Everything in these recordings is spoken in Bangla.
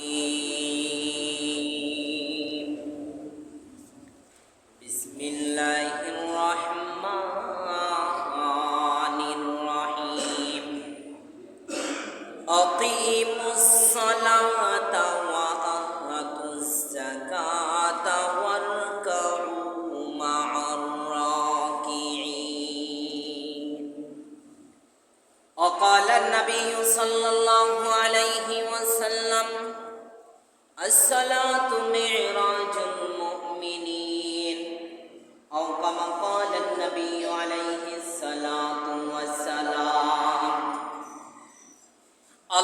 Yeah.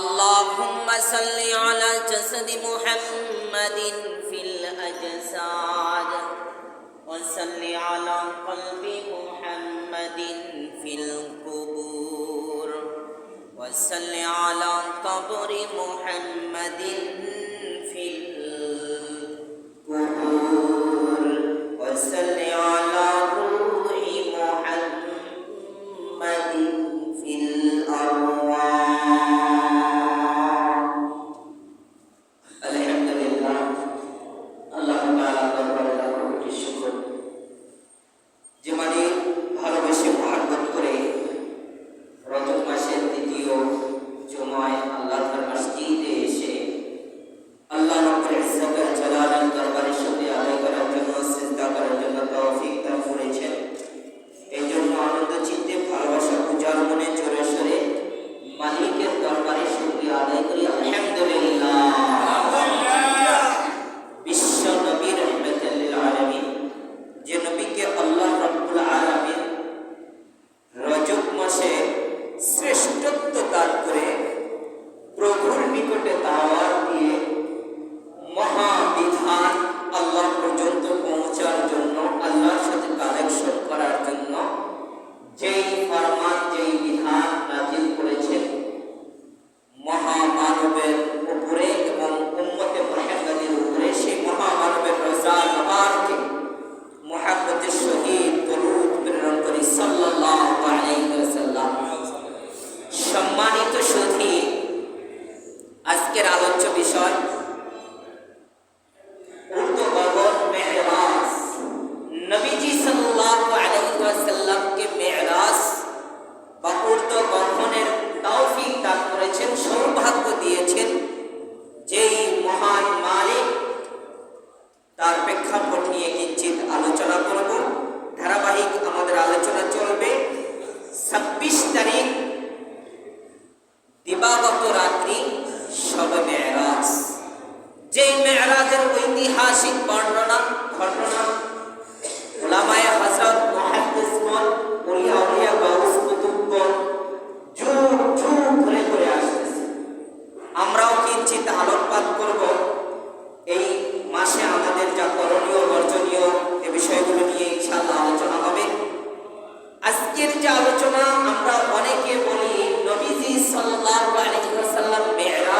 اللهم صل على جسد محمد في الأجساد وصل على قلب محمد في القبور وصل على قبر محمد في القبور وصل على আজকের যে আলোচনা আমরা অনেকে বলি নবীজি সাল্লাল্লাহু আলাইহি ওয়াসাল্লাম মেয়েরা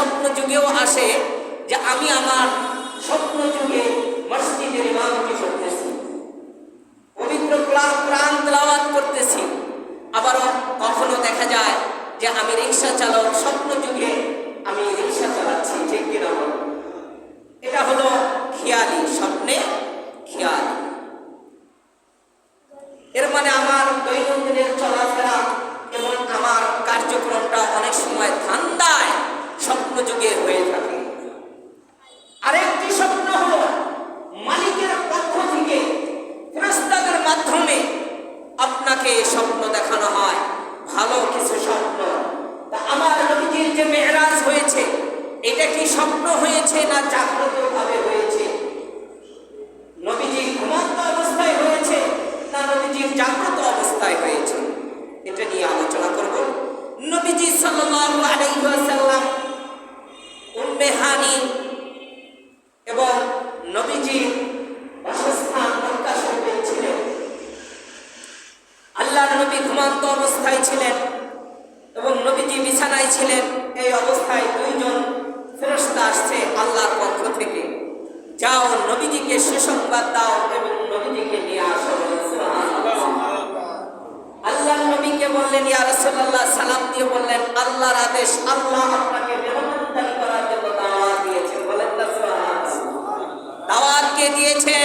স্বপ্ন যুগেও আসে যে আমি আমার স্বপ্ন যুগে মসজিদের ইমামতি করতেছি। পবিত্র প্রাণ দাওয়াত করতেছি। আবারও কখনো দেখা যায় যে আমি রিক্সা চালক স্বপ্ন যুগে আমি রিক্সা চালাচ্ছি, ঠিক কিনা এটা হলো খেয়ালি স্বপ্নে খেয়াল। এর মানে আমার দৈনন্দিনের চলাফেরা এবং আমার কার্যক্রমটা অনেক সময় ধান্দায় স্বপ্ন যুগে হয়ে থাকে। আরেকটি স্বপ্ন হল মালিকের পক্ষ থেকে প্রস্তাবের মাধ্যমে আপনাকে স্বপ্ন দেখানো হয়। আল্লাহর আদেশ আল্লাহ আপনাকে মেহমানদারি করার জন্য দাওয়াত দিয়েছেন। বলেন না কে দিয়েছেন?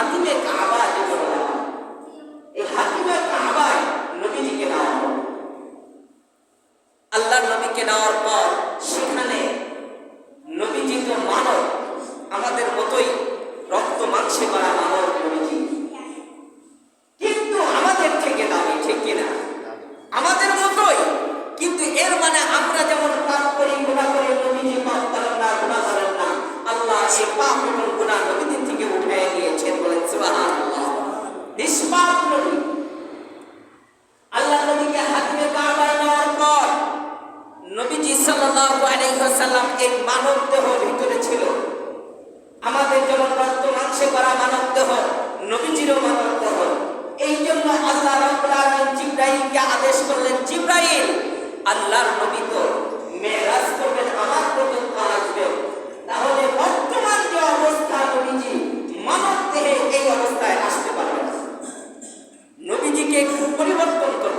అందుకే এই মানব দেহ ভিতরে ছিল, আমাদের যেমন রক্ত মাংসে করা মানব দেহ, নবীজিরও মানব দেহ। এই জন্য আল্লাহ রব্বুল আলামিন আদেশ করলেন, জিব্রাইল, আল্লাহর নবী তো মেরাজ করবেন আমার পর্যন্ত আসবেন তাহলে বর্তমান যে অবস্থা নবীজি, মানব দেহে এই অবস্থায় আসতে পারবেন নবীজিকে একটু পরিবর্তন করে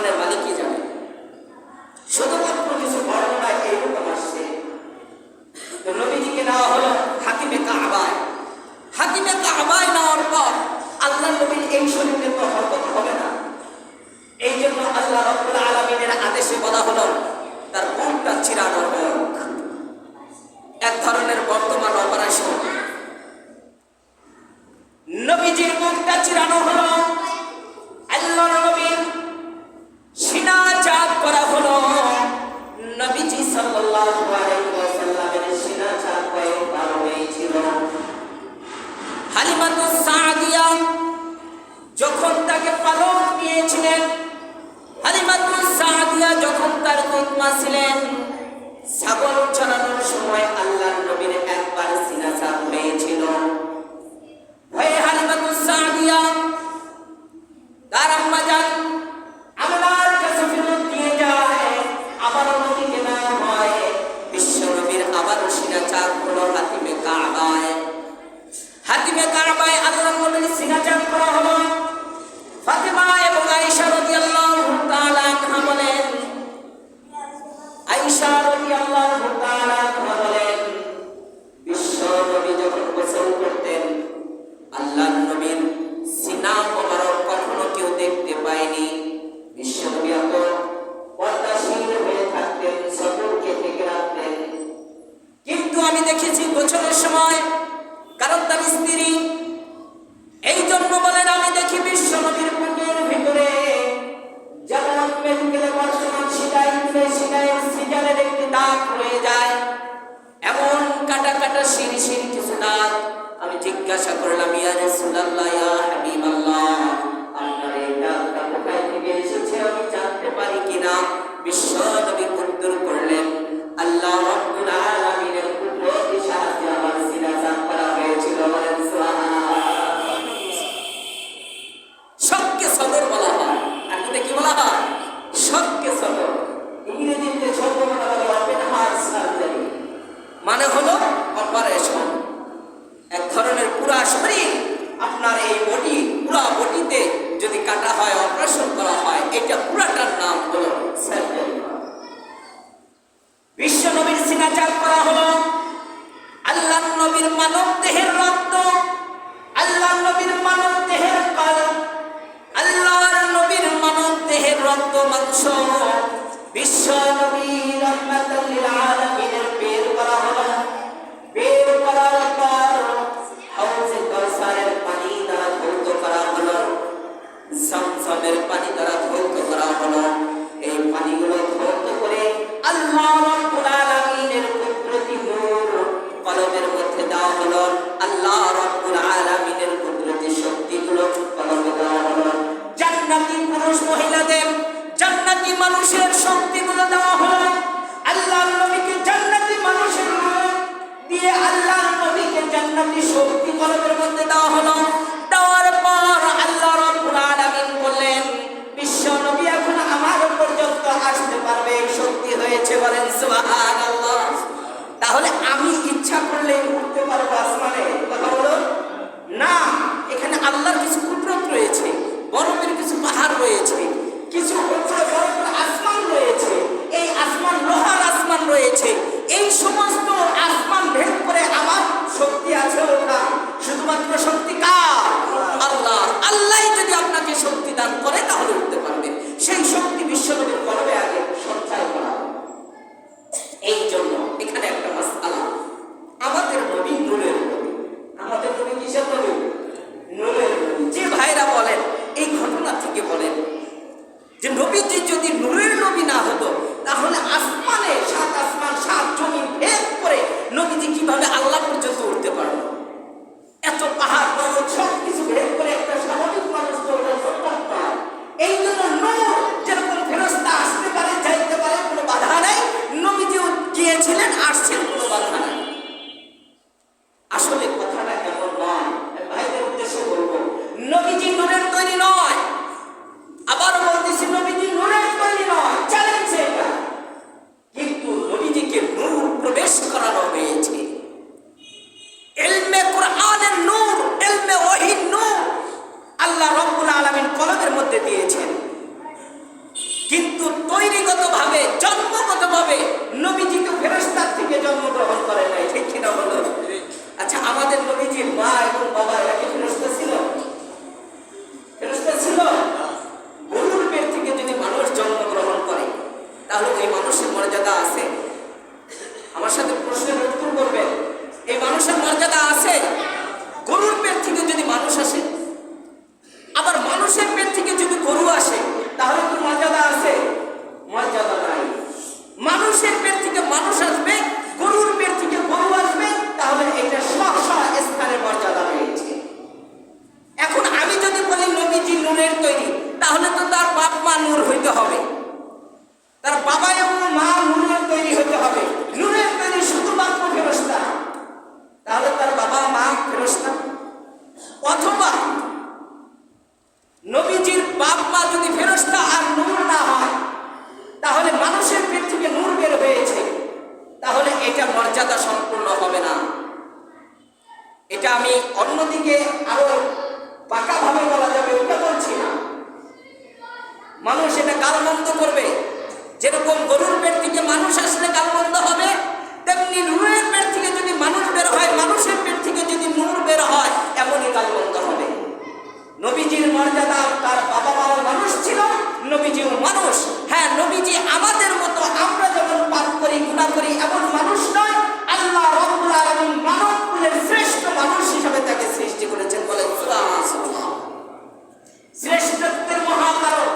¿Qué তার খুতমা ছিলেন। ছাগল চড়ানোর সময় আল্লাহ নবীর একবার সিনা হয়েছিল। আবার বিশ্ব নবীর আবার সিনা চাপ হলো হাতিমে কাবায়। আল্লাহ নবীর সিনা মুসা রাদিয়াল্লাহু তাআলা Bismillah. জান্নাতি শক্তি কলমের মধ্যে দেওয়া হলো। দেওয়ার পর আল্লাহ রব্বুল আলামিন বললেন, বিশ্ব নবী এখন আমার পর্যন্ত আসতে পারবে, শক্তি হয়েছে বলেন সুবহানাল্লাহ। তাহলে আমি ইচ্ছা করলে উঠতে পারব আসমানে, কথা বলো না, এখানে আল্লাহর কিছু একমাত্র শক্তি কার? আল্লাহ। আল্লাহ যদি আপনাকে শক্তি দান করে তাহলে এটা মর্যাদা সম্পূর্ণ হবে না। এটা আমি অন্যদিকে আরও পাকাভাবে বলা যাবে ওটা বলছি না। মানুষ এটা গালমন্দ করবে। যেরকম গরুর পেট থেকে মানুষ আসলে গালমন্দ হবে, তেমনি রুয়ের পেট থেকে যদি মানুষ বের হয়, মানুষের পেট থেকে যদি নূর বের হয়, এমনই গালমন্দ নবীজির মর্যাদা তার বাবা মাও মানুষ ছিল, নবীজিও মানুষ। হ্যাঁ নবীজি আমাদের মতো আমরা যেমন পাপ করি গুণা করি, এমন মানুষ নয়। আল্লাহ রব্বুল এবং মানব কুলের শ্রেষ্ঠ মানুষ হিসাবে তাকে সৃষ্টি করেছেন বলে শ্রেষ্ঠত্বের মহাকারণ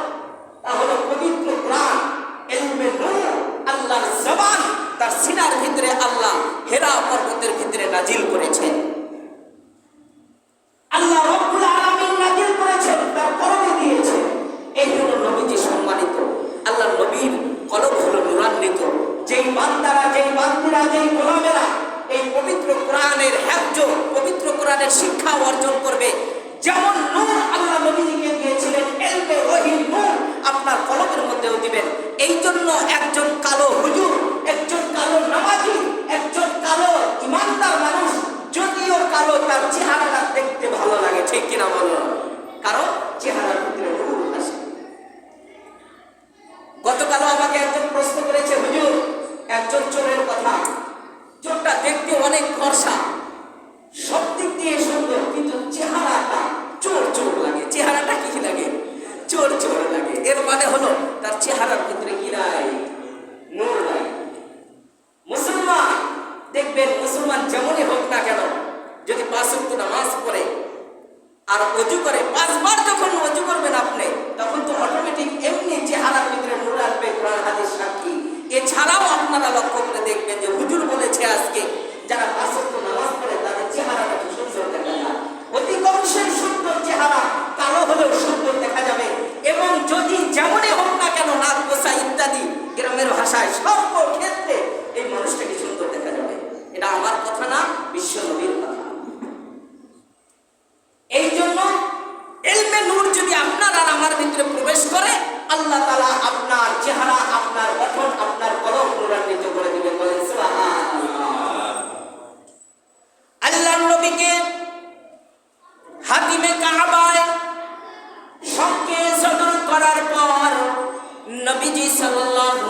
সাল্লাল্লাহু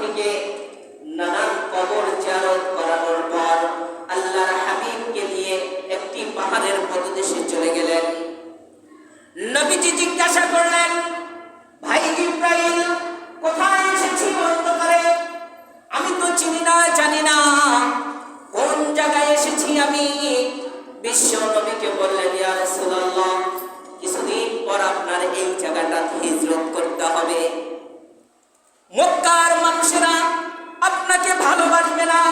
থেকে নানান কবর জিয়ারত করানোর পর নিয়ে একটি পাহাড়ের পদদেশে চলে গেলেন। নবীজি জিজ্ঞাসা করলেন, ভাই ইব্রাহিম, কোথায় এসেছি অন্ধকারে? আমি তো চিনি না, জানি কোন জায়গায় এসেছি আমি? বিশ্ব নবীকে বললেন, ইয়া রাসূলুল্লাহ, কিছুদিন পর আপনার এই জায়গাটা হিজরত করতে হবে। মক্কার মানুষেরা আপনাকে ভালোবাসবে না।